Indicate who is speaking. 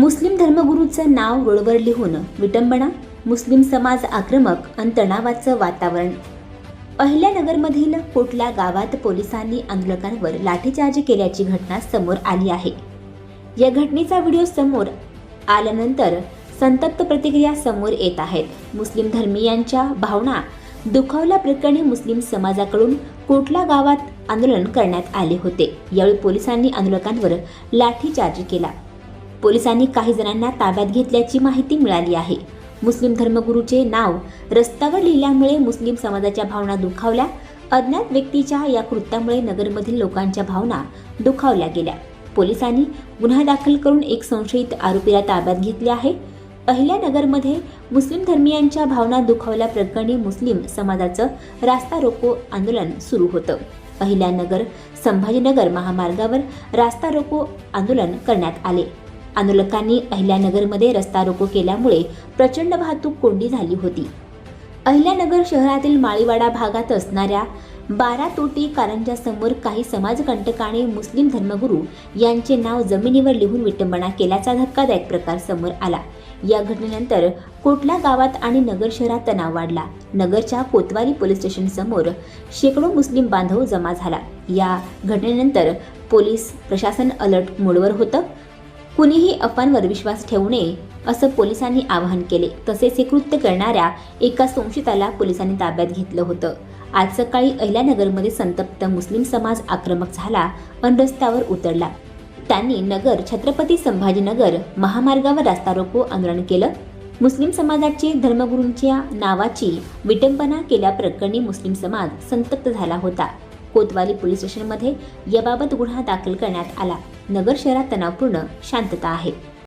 Speaker 1: मुस्लिम धर्मगुरूचं नाव रोडवर लिहून विटंबना मुस्लिम समाज आक्रमक आणि तणावाचं वातावरण. अहिल्यानगरमधील कोटला गावात पोलिसांनी आंदोलकांवर लाठीचार्ज केल्याची घटना समोर आली आहे. या घटनेचा व्हिडिओ समोर आल्यानंतर संतप्त प्रतिक्रिया समोर येत आहेत. मुस्लिम धर्मीयांच्या भावना दुखावल्या प्रकरणी मुस्लिम समाजाकडून कोटला गावात आंदोलन करण्यात आले होते. यावेळी पोलिसांनी आंदोलकांवर लाठीचार्ज केला. पोलिसांनी काही जणांना ताब्यात घेतल्याची माहिती मिळाली आहे. मुस्लिम धर्मगुरूचे नाव रस्त्यावर लिहिल्यामुळे मुस्लिम समाजाच्या भावना दुखावल्या. अज्ञात व्यक्तीच्या या कृत्यामुळे नगरमधील लोकांच्या भावना दुखावल्या गेल्या. पोलिसांनी गुन्हा दाखल करून एक संशयित आरोपीला ताब्यात घेतले आहे. अहिल्यानगरमध्ये मुस्लिम धर्मियांच्या भावना दुखावल्या प्रकरणी मुस्लिम समाजाचं रास्ता रोको आंदोलन सुरू होतं. अहिल्यानगर संभाजीनगर महामार्गावर रास्ता रोको आंदोलन करण्यात आले. आंदोलकांनी अहिल्यानगरमध्ये रस्ता रोको केल्यामुळे प्रचंड वाहतूक कोंडी झाली होती. अहिल्यानगर शहरातील माळीवाडा भागात असणाऱ्या बारा तोटी कारंजासमोर काही समाजकंटकाने मुस्लिम धर्मगुरू यांचे नाव जमिनीवर लिहून विटंबना केल्याचा धक्कादायक प्रकार समोर आला. या घटनेनंतर कोटला गावात आणि नगर शहरात तणाव वाढला. नगरच्या कोतवाली पोलीस स्टेशन समोर शेकडो मुस्लिम बांधव जमा झाला. या घटनेनंतर पोलीस प्रशासन अलर्ट मोडवर होतं. कुणीही अफवांवर विश्वास ठेवू नये असं पोलिसांनी आवाहन केले. तसेच हे कृत्य करणाऱ्या एका संशयिताला पोलिसांनी ताब्यात घेतलं होतं. आज सकाळी अहिल्यानगरमध्ये संतप्त मुस्लिम समाज आक्रमक झाला अन रस्त्यावर उतरला. त्यांनी नगर छत्रपती संभाजीनगर महामार्गावर रास्ता रोको आंदोलन केलं. मुस्लिम समाजाचे धर्मगुरूंच्या नावाची विटंबना केल्याप्रकरणी मुस्लिम समाज संतप्त झाला होता. कोतवाली पोलीस स्टेशनमध्ये याबाबत गुन्हा दाखल करण्यात आला. नगर शहरात तणावपूर्ण शांतता आहे.